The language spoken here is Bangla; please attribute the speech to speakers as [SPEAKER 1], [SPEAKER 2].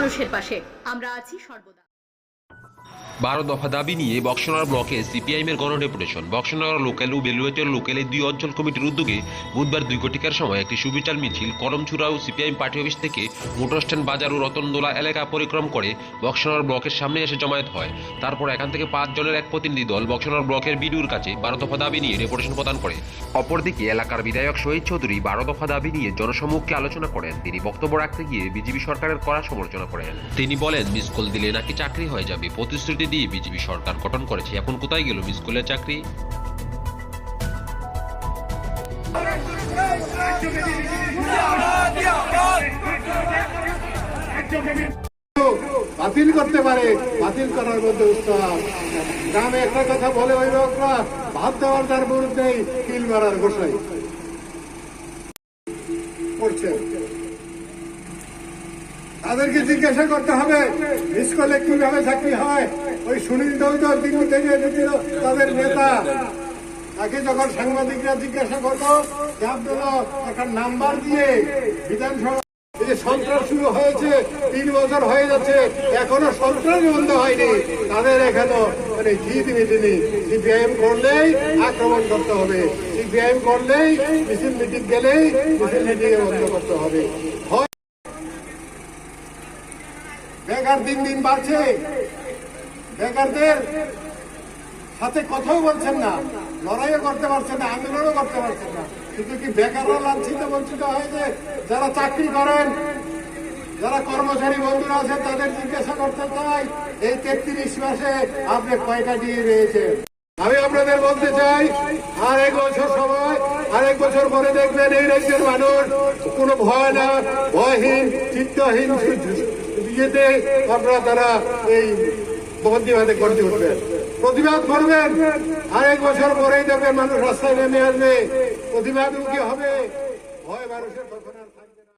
[SPEAKER 1] মানুষের পাশে। আমরা আছি সর্বদা।
[SPEAKER 2] বারো দফা দাবি নিয়ে বক্সনগর ব্লকে সিপিআইএমের গণডেপুটেশন বক্সনগর লোকাল ও বেলুয়েটের লোকালে দুই অঞ্চল কমিটির উদ্যোগে বুধবার দুই কোটিকার সময় একটি সুবিচার মিছিল করমচূড়া ও সিপিআইএম পার্টি অফিস থেকে মোটর স্ট্যান্ড বাজার ও রতনদোলা এলাকা পরিক্রম করে বক্সনগর ব্লকের সামনে এসে জমায়েত হয়। তারপর এখান থেকে পাঁচ জনের এক প্রতিনিধি দল বক্সনগর ব্লকের বিডিওর কাছে বারো দফা দাবি নিয়ে ডেপুটেশন প্রদান করে। অপরদিকে এলাকার বিধায়ক শহীদ চৌধুরী বারো দফা দাবি নিয়ে জনসম্মুখে আলোচনা করেন। তিনি বক্তব্য রাখতে গিয়ে বিজেপি সরকারের কড়া সমালোচনা করেন। তিনি বলেন, মিস কল দিলে নাকি চাকরি হয়ে যাবে। প্রতিশ্রুতি দিয়ে বিজেপি সরকার গঠন করেছে, এখন কোথায় গেল মিস কলের চাকরি?
[SPEAKER 3] বাতিল করতে পারে, বাতিল করার মধ্যে উৎসাহ গ্রামে একটা কথা বলে অভিভাবকরা ভাত দেওয়ার তার বিরুদ্ধেই কিল মারার গোসাই করছে। তাদেরকে জিজ্ঞাসা করতে হবে স্কুলে কীভাবে চাকরি হয়? ওই সুনীল দৌদর এসেছিল তাদের নেতা। তাকে যখন সাংবাদিকরা জিজ্ঞাসা করতো চাপ দিল, একটা নাম্বার দিয়ে বিধানসভা যে সন্ত্রাস শুরু হয়েছে, তিন বছর হয়ে যাচ্ছে, এখনও সন্ত্রাস বন্ধ হয়নি। তাদের এখনও মানে জিত মিটিনি। সিপিআইএম করলেই আক্রমণ করতে হবে। সিপিআইএম করলেই মিছিল মিটিং গেলেই মিছিল মিটিং বন্ধ করতে হবে। বেকার দিন দিন বাড়ছে। বেকারদের সাথে কথাও বলছেন না, লড়াইও করতে পারছেন না, আন্দোলনও করতে পারছেন না। কিন্তু কি বেকাররা লাঞ্ছিত, বঞ্চিত হয়েছে যারা চাকরি করেন, যারা কর্মচারী বন্ধুরা আছেন, তাদের জিজ্ঞাসা করতে চাই, এই তেত্রিশ মাসে আপনি কয়টা দিয়ে রয়েছেন আমি আপনাদের বলতে চাই আর এক বছর সময়, আরেক বছর পরে দেখবেন এই রাজ্যের মানুষ কোনো ভয় না, ভয়হীন চিত্তহীন ইয়েতে আপনারা তারা এই প্রতিবাদে করতে উঠবেন প্রতিবাদ করবেন। আরেক বছর পরেই দেখবেন মানুষ রাস্তায় নেমে আসবে। প্রতিবাদমুখী হবে? ভয় মানুষের